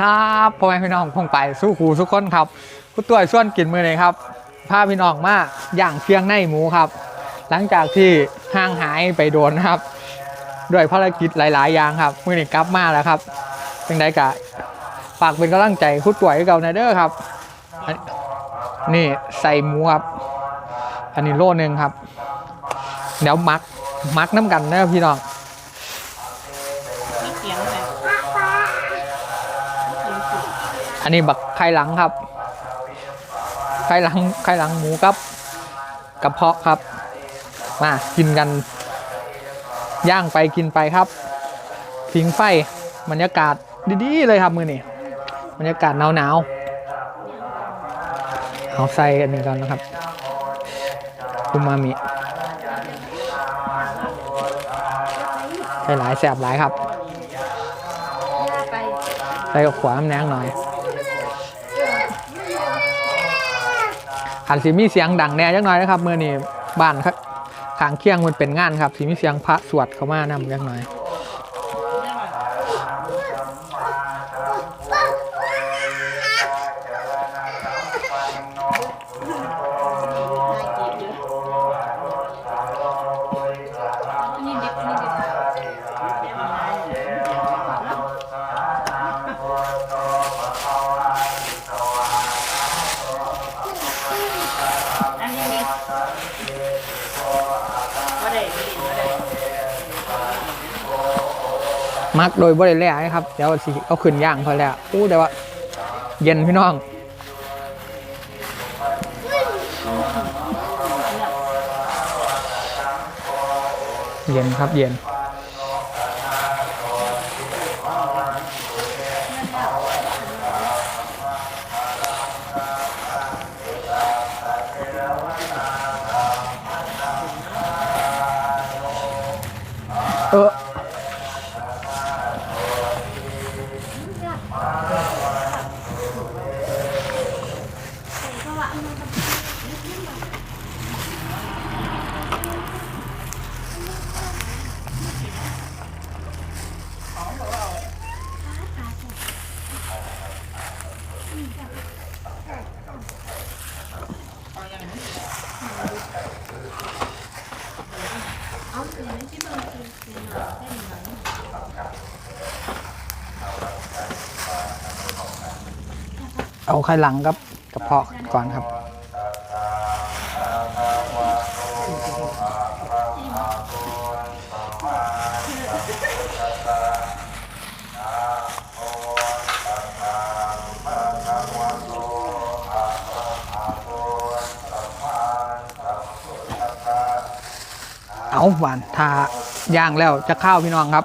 ครับพ่อแม่พี่น้องพงไปสู้ครูทุกคนครับกูตัวส่วนกินมือเลยครับพาพี่น้องมาอย่างเพียงในหมูครับ หลังจากที่ห่างหายไปโดนครับ ด้วยภารกิจหลาย ๆ อย่างครับมือนี้กลับมาแล้วครับเป็นไดกะฝากเป็นกำลังใจคุดตัวให้เก่าในเด้อครับนนี่ใส่หมูครับ อันนี้โลนึงครับเดี๋ยวมักมักน้ำกันนะพี่น้อง อันนี้บักไข่หลังครับ ไข่หลังไข่หลังหมูครับกระเพาะครับ มากินกัน ย่างไปกินไปครับพิงไฟบรรยากาศดีๆเลยครับมือนี่บรรยากาศหนาวๆเอาใส่อันนี้ก่อนนะครับคุมามิใส่หลายแสบหลายครับไปใส่กับขวานแนงหน่อย อันสิมีเสียงดังแน่จังหน่อยนะครับเมื่อนี้บ้านครับขางเคียงมันเป็นงานครับสิมีเสียงพระสวดเข้ามานำจังหน่อย นี่ดิบนี่ดิบอันนี้ดิบ่ได้ดิบ่ได้ มักโดยบริแล่นะครับเดี๋ยวสิเอาขึ้นย่างพอแล้วอู้แต่ว่า เย็นพี่น้องเย็นครับเย็นเออ เอาไข่หลังครับกระเพาะก่อนครับ เอาหวานทาย่างแล้วจะข้าวพี่น้องครับ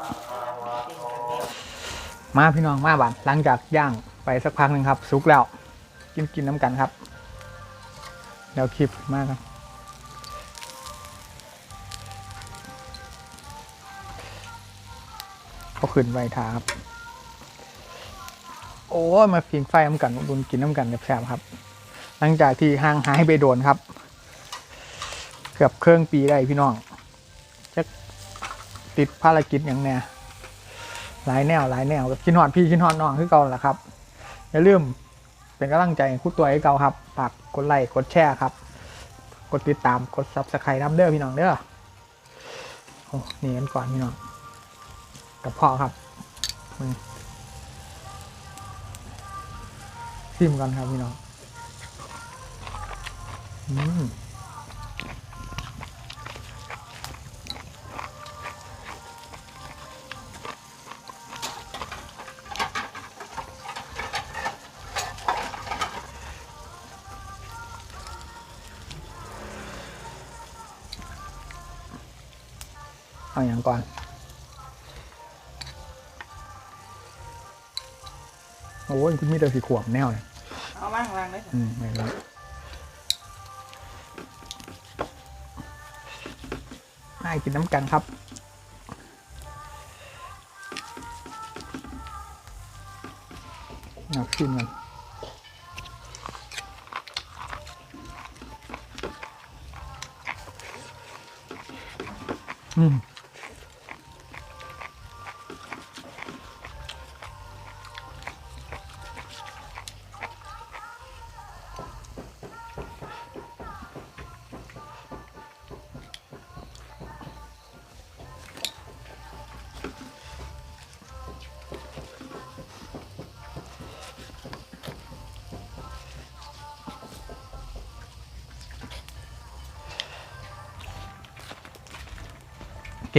มาพี่น้องมาหวานหลังจากย่างไปสักพักหนึ่งครับ สุกแล้ว กินกินน้ำกันครับเดี๋ยวคลิปมากครับเขาขึ้นไวทาครับ โอ้มาฟิงไฟน้ำกันดุนกินน้ำกันแซ่บครับ หลังจากที่ห่างหายไปโดนครับ เกือบเครื่องปีได้พี่น้อง ติดภารกิจอย่างแน่หลายแนวหลายแนวแบบกินหอดพี่กินหอดน้องคือเก่าแหละครับ อย่าลืมเป็นกำลังใจคู่ตัวให้เก่าครับฝากกดไลค์กดแชร์ครับ กดติดตามกดซับสไครต์น้ำเด้อพี่น้องเด้อโอ้นี่กันก่อนพี่น้องกับพ่อครับมึงซิมก่อนครับพี่น้องอืม เอาอย่างก่อน โอ้ยคุณมีแต่สีขวบแนวเลยเอาวางวางเลยอืมไม่รู้ให้กินน้ำกันครับเอาขึ้นมันอืม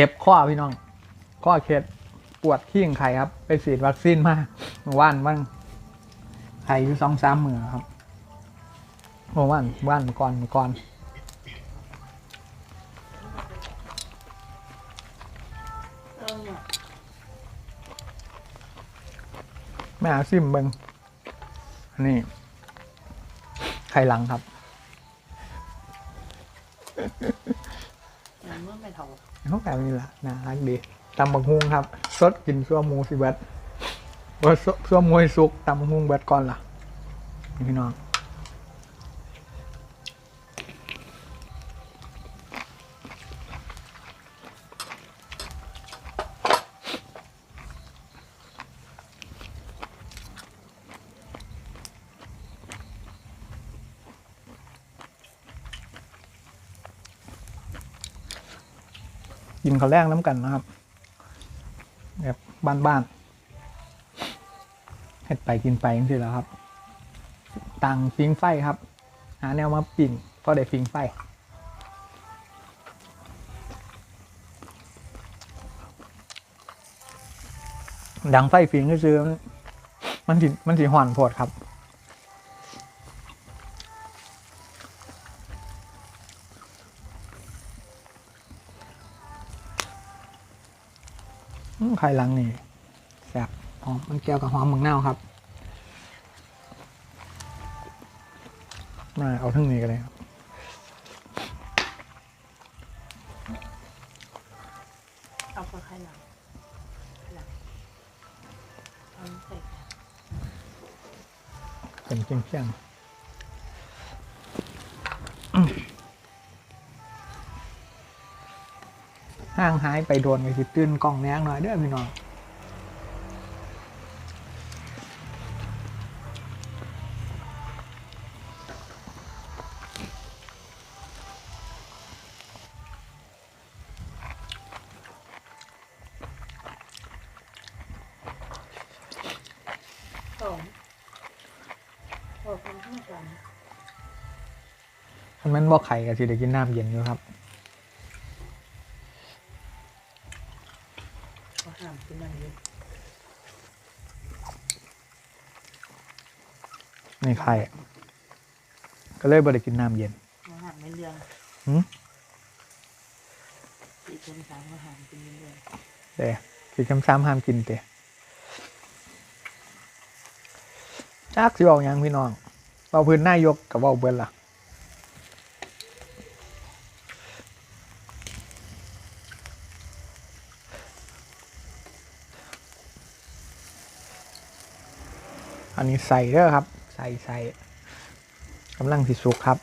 เก็บข้อพี่น้องข้อเคล็ดปวดขี้งไข่ครับ ไปฉีดวัคซีนมาว่านบ้างไข่อยู่สองสามมือครับเมื่อว่านว่านก่อนก่อนเออเนี่ยแม่อาซิมเบิงนนี้ไข่หลังครับ อย่างเมื่อไม่เท่า เขาแบบนี้ละน่ารักดีตำบักฮุงครับสดกินซัวมูสิเบิดเบิดซัวมูให้สุกตำบักฮุงเบิดก่อนล่ะพี่น้อง กินข้าวแรกน้ำกันนะครับแบบบ้านๆเฮ็ดไปกินไปจังซี่แหล้วครับตังฟิงไฟครับ หาแนวมาปิ่งพอได้ฟิงไฟดังไฟฟิงก็คือมันสิมันสิห่อนโพดครับ ไข่หลังนี่แซ่บหอมมันแก้วกับหอมเมืองเน่าวครับมาเอาทั้งนี้กันเลยครับเอาไปใครหลังหลังเอาใส่เป็นเชียงเชียง ห่างหายไปโดนไปสิตื้นกล้องแนงหน่อยเด้อพี่น้องสองบอกคนที่สองมันแม่นบ่ไข่กับสิได้กินน้ำเย็นอยู่ครับ เขาห้ามกินอะไรเยอะ นี่ไข่ก็เลยบ่ได้กินน้ำเย็นเขาห้ามไม่เรื่องหืมสี่คนสามเขาห้ามกินไม่เรื่องเด้คือคำซ้ำห้ามกินเตะจักสิบอกยังพี่น้องเบาพื้นหน้ายกกับเบาเบิ้ลล่ะอันนี้ใส่เด้อครับ ใส่ใส่กำลังสิสุกครับ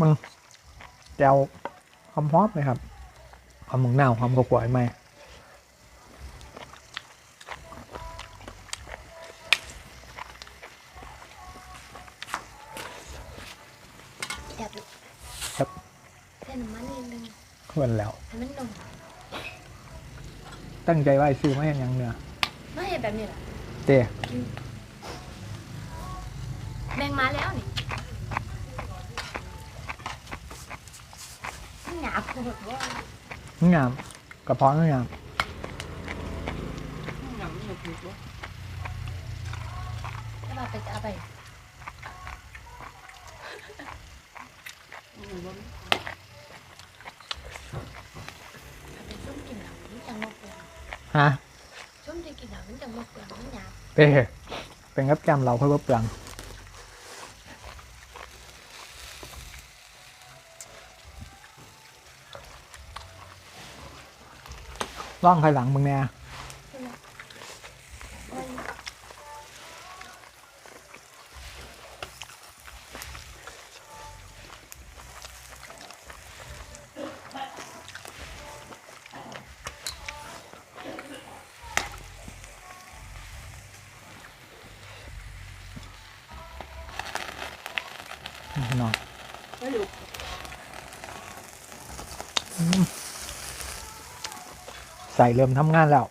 มัน แจวหอมๆเลยครับหอมหมึงหนาวหอมกระป๋อยไหมแบบครับใส่น้ำมันนิดนึงเพื่อนแล้วให้มันนุ่มตั้งใจไว้ซื้อมาอย่างยังเนื้อไม่เห็นแบบนี้หรอเต้แบ่งมาแล้วนี่ มันหยาบโคตรว่านี่งา ร้องค่อยหลังมึงแน่นอน ใส่เริ่มทำงานแล้ว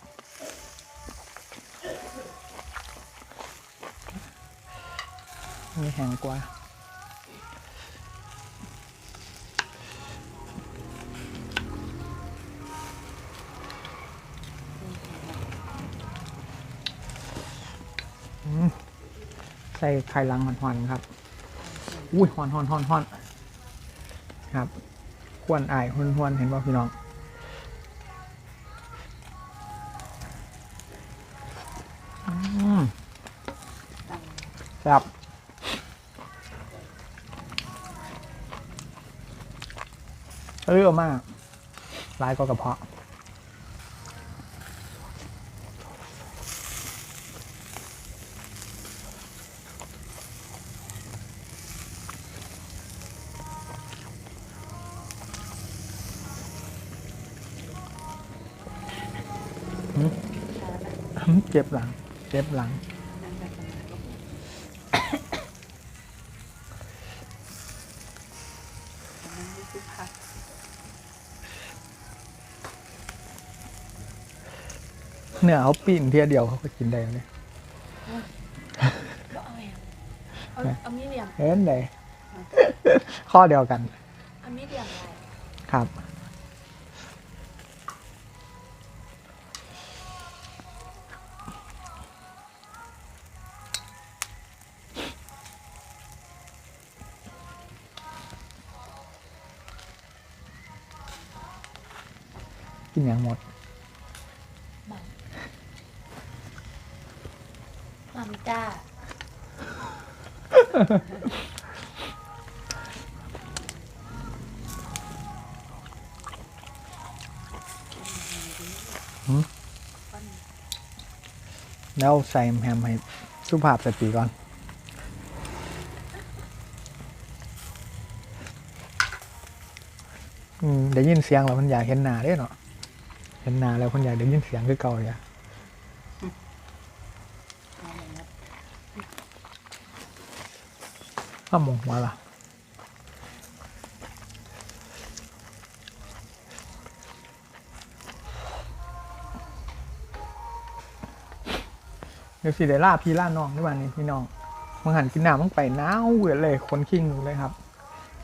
มีแห้งกว่าใส่ไข่ลังหอนๆครับ อุ้ยหอนหอนหอนหอนครับ ควนอายหวนหวนเห็นป่พี่น้อง อืม ตัง ครับเออมากลายก็กระเพาะชาละเจ็บหลัง เจ็บหลัง นั่งกันสมาก็นั่งรู้สึกพัก เนื้อเขาปีนเทียเดียวเขาก็กินได้เลยก็เอาแหวเอาเอามีเดียมเห็นเลยข้อเดียวกัน เอามีเดียมอะไรครับกินอย่างหมด จ้า แล้วใส่แฮมให้สุภาพสตรีก่อน อืมได้ยินเสียงแล้วมันอยากเห็นหน้าเด้เนาะ เห็นหน้าแล้วคนอยากได้ยินเสียงคือเก่าอย่าเอาอย่างนี้ ข้ามงมาละเดี๋ยวสิได้ล่าพี่ล่าน้องด้วยวันนี้พี่น้องมังหันกินหน้ำมังไปหนาวเหวอเลยคนขิงอยู่เลยครับ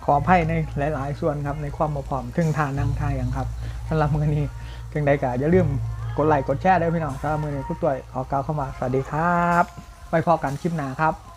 ขออภัยในหลาย ๆ ส่วนครับในความบ่พร้อมถึงทานนั่งทาอย่างครับสำหรับมือนี้เพียงใดก็อย่าลืมกดไลค์กดแชร์ด้วยพี่น้องสำหรับมือนี้คุณตัวขอกล่าวเข้ามาสวัสดีครับไว้พอกันคลิปหน้าครับ